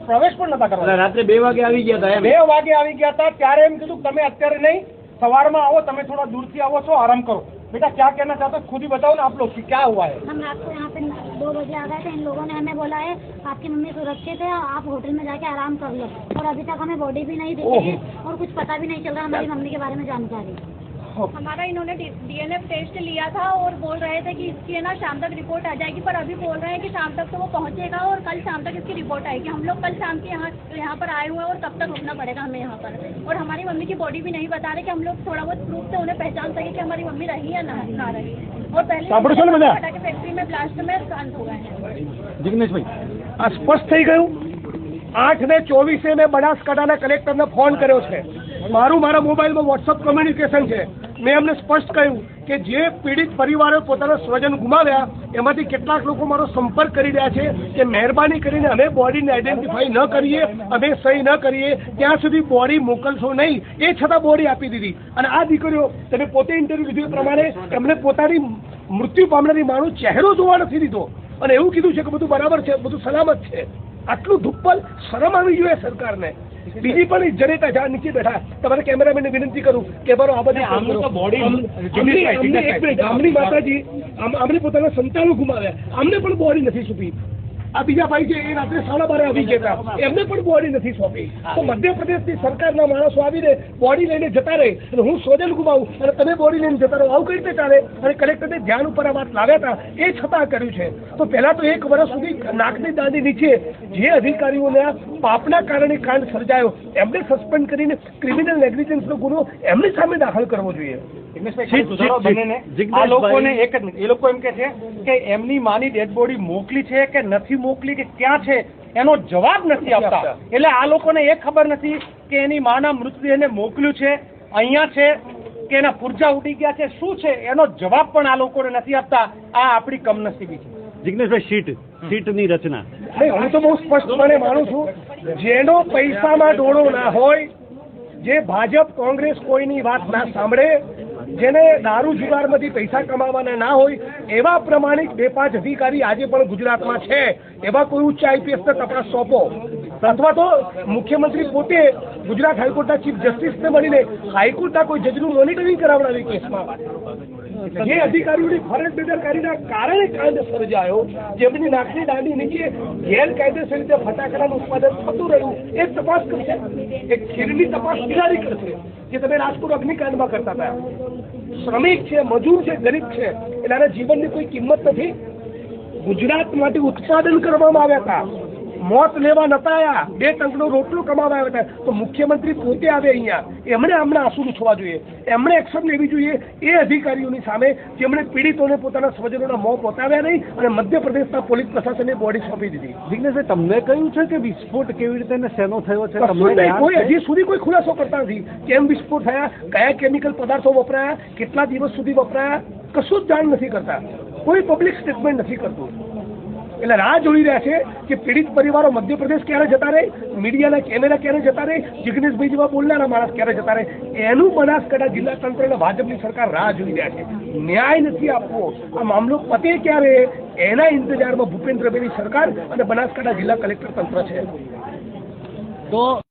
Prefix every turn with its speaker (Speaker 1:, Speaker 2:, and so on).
Speaker 1: પ્રવેશ પણ નતા કરવા
Speaker 2: એટલે રાત્રે બે વાગે આવી ગયા હતા એમ
Speaker 1: બે વાગે આવી ગયા હતા ત્યારે એમ કીધું કે તમે અત્યારે નહીં સવારમાં આવો તમે થોડા દૂરથી આવો છો આરામ કરો बेटा क्या कहना चाहते हो खुद ही बताओ ना आप लोग कि क्या हुआ है
Speaker 3: हम रात को यहाँ पे दो बजे आ गए थे इन लोगों ने हमें बोला है आपकी मम्मी सुरक्षित है आप होटल में जाके आराम कर लो और अभी तक हमें बॉडी भी नहीं दी है और कुछ पता भी नहीं चल रहा हमारी मम्मी के बारे में जानकारी
Speaker 4: हमारा इन्होंने डीएनए टेस्ट लिया था और बोल रहे थे कि इसकी है ना शाम तक रिपोर्ट आ जाएगी पर अभी बोल रहे हैं कि शाम तक तो वो पहुंचेगा और कल शाम तक इसकी रिपोर्ट आएगी हम लोग कल शाम के यहाँ यहाँ पर आए हुए हैं और कब तक रुकना पड़ेगा हमें यहाँ पर और हमारी मम्मी की बॉडी भी नहीं बता रहे कि हम लोग थोड़ा बहुत प्रूफ से उन्हें पहचान सके कि हमारी मम्मी रही या ना ना रही और पहले
Speaker 1: સાંભળો છો ને બધા?
Speaker 4: पटाखे फैक्ट्री में ब्लास्ट में शांत हो गए हैं
Speaker 2: જિગ્નેશભાઈ
Speaker 1: આ સ્પષ્ટ થઈ ગયું આઠ ને ચોવીસે મેં બનાસકાંઠાના કલેક્ટરને ફોન કર્યો છે મારું મારા મોબાઈલમાં વોટ્સઅપ કોમ્યુનિકેશન છે મેં એમને સ્પષ્ટ કહ્યું કે જે પીડિત પરિવારો પોતાના સ્વજન ગુમાવ્યા, એમાંથી કેટલાક લોકો મારો સંપર્ક કરી રહ્યા છે કે મહેરબાની કરીને અમે બોડીને આઈડેન્ટિફાઈ ન કરીએ, અમે સહી ન કરીએ, ત્યાં સુધી બોડી મોકલશો નહીં. એ છતાં બોડી આપી દીધી. અને આ દીકરીઓ તમે પોતે ઇન્ટરવ્યુ લીધું પ્રમાણે એમને પોતાની મૃત્યુ પામનારી માનો ચહેરો જોવા નથી દીધો. અને એવું કીધું છે કે બધું બરાબર છે, બધું સલામત છે. આટલું ધુપ્પલ શરમ આવી જોઈએ સરકારને. બીજી પણ જનેતા જ્યાં નીચે બેઠા તમારે કેમેરામેનને વિનંતી કરું કે બરો આ બધી
Speaker 2: આમનું તો
Speaker 1: એક મિનિટ, માતાજી અમને પોતાના સંતાનો ગુમાવ્યા. અમને પણ બોડી નથી સોંપી આ બીજા ભાઈ છે એ રાત્રે સાડા બારે આવી ગયા એમને પણ બોડી નથી સોંપી તો મધ્યપ્રદેશની સરકારના માણસો આવીને બોડી લઈને જતા રહે અને હું સોજલ ગુમાવું અને તમે બોડી લઈને જતા રહો આવું કઈ રીતે ચાલે? અને કલેક્ટરને ધ્યાન ઉપર આ વાત લાવ્યા હતા એ છતાં કર્યું છે. તો પહેલા તો એક વર્ષ સુધી નાકની દાંડી નીચે જે અધિકારીઓને આ પાપના કારણે કાંડ સર્જાયો. એમને સસ્પેન્ડ કરીને ક્રિમિનલ નેગ્લિજન્સનો ગુનો એમની સામે દાખલ કરવો જોઈએ.
Speaker 2: જિજ્ઞેશભાઈ.
Speaker 1: આ લોકોને એક જ એ લોકો એમ કે છે કે એમની માની ડેડ બોડી મોકલી છે કે નથી મોકલી કે ક્યાં છે એનો જવાબ નથી આપતા. એટલે આ લોકોને એ ખબર નથી કે એની માના મૃતદેહને મોકલ્યું છે અહીંયા છે કે એના પુરજા ઉડી ગયા છે શું છે એનો જવાબ પણ આ લોકોને નથી આપતા. આ આપણી કમનસીબી છે.
Speaker 2: જિગ્નેશભાઈ સીટ સીટની રચના.
Speaker 1: નહીં હું તો બહુ સ્પષ્ટપણે માનું છું જેનો પૈસામાં ડોળો ના હોય, જે ભાજપ કોંગ્રેસ કોઈની વાત ના સાંભળે, જેને દારૂ જુગારમાંથી પૈસા કમાવાના ના હોય, એવા પ્રમાણિક બે પાંચ અધિકારી આજે પણ ગુજરાતમાં છે. એવા કોઈ ઉચ્ચ આઈપીએસ ને તપાસ સોંપો. અથવા તો મુખ્યમંત્રી પોતે ગુજરાત હાઈકોર્ટના ચીફ જસ્ટિસને મળીને હાઈકોર્ટના કોઈ જજનું મોનિટરિંગ કરાવડાવી કેસમાં. જે અધિકારીઓની ફરજ બેદરકારીના કારણે કાંડ સર્જાયો, જેમની નાકની દાંડી નીચે ગેરકાયદેસર રીતે ફટાકડાનું ઉત્પાદન થતું રહ્યું, એ તપાસ કરશે. એ ખીરની તપાસ કિનારી કરશે, જે તમે રાજકોટ અગ્નિકાંડમાં કરતા હતા. શ્રમિક છે, મજૂર છે, ગરીબ છે, એટલે આના જીવનની કોઈ કિંમત નથી. ગુજરાત માટે ઉત્પાદન કરવામાં આવ્યા હતા. મોત લેવા નતા આવ્યા બે ટંકનો રોટલો કમાવા આવ્યા હતા. તો મુખ્યમંત્રી પોતે આવે અહીંયા. એમણે આમણે આંસુ લૂછવા જોઈએ. એમણે એક્શન લેવી જોઈએ એ અધિકારીઓની સામે. જેમણે પીડિતોને પોતાના સ્વજનોના મોં પોતાવ્યા નહીં અને મધ્યપ્રદેશના પોલીસ પ્રશાસને બોડી સોંપી દીધી.
Speaker 2: જિગ્નેશભાઈ તમને કહ્યું છે કે વિસ્ફોટ કેવી રીતે સેનો શેનો થયો છે?
Speaker 1: કોઈ હજી સુધી કોઈ ખુલાસો કરતા નથી. કેમ વિસ્ફોટ થયા? કયા કેમિકલ પદાર્થો વપરાયા? કેટલા દિવસ સુધી વપરાયા? કશું જ જાણ નથી કરતા. કોઈ પબ્લિક સ્ટેટમેન્ટ નથી કરતું. એટલે રાહ જોઈ રહ્યા છે કે પીડિત પરિવારો મધ્યપ્રદેશ ક્યારે જતા રહે, મીડિયાના કેમેરા ક્યારે જતા રહે, જિગ્નેશભાઈ જેવા બોલનારા માણસ ક્યારે જતા રહે, એનું બનાસકાંઠા જિલ્લા તંત્ર અને ભાજપની સરકાર રાહ જોઈ રહ્યા છે. ન્યાય નથી આપવો. આ મામલો પતે ક્યારે? એના ઇંતજારમાં ભૂપેન્દ્રભાઈની સરકાર અને બનાસકાંઠા જિલ્લા કલેક્ટર તંત્ર છે.
Speaker 2: તો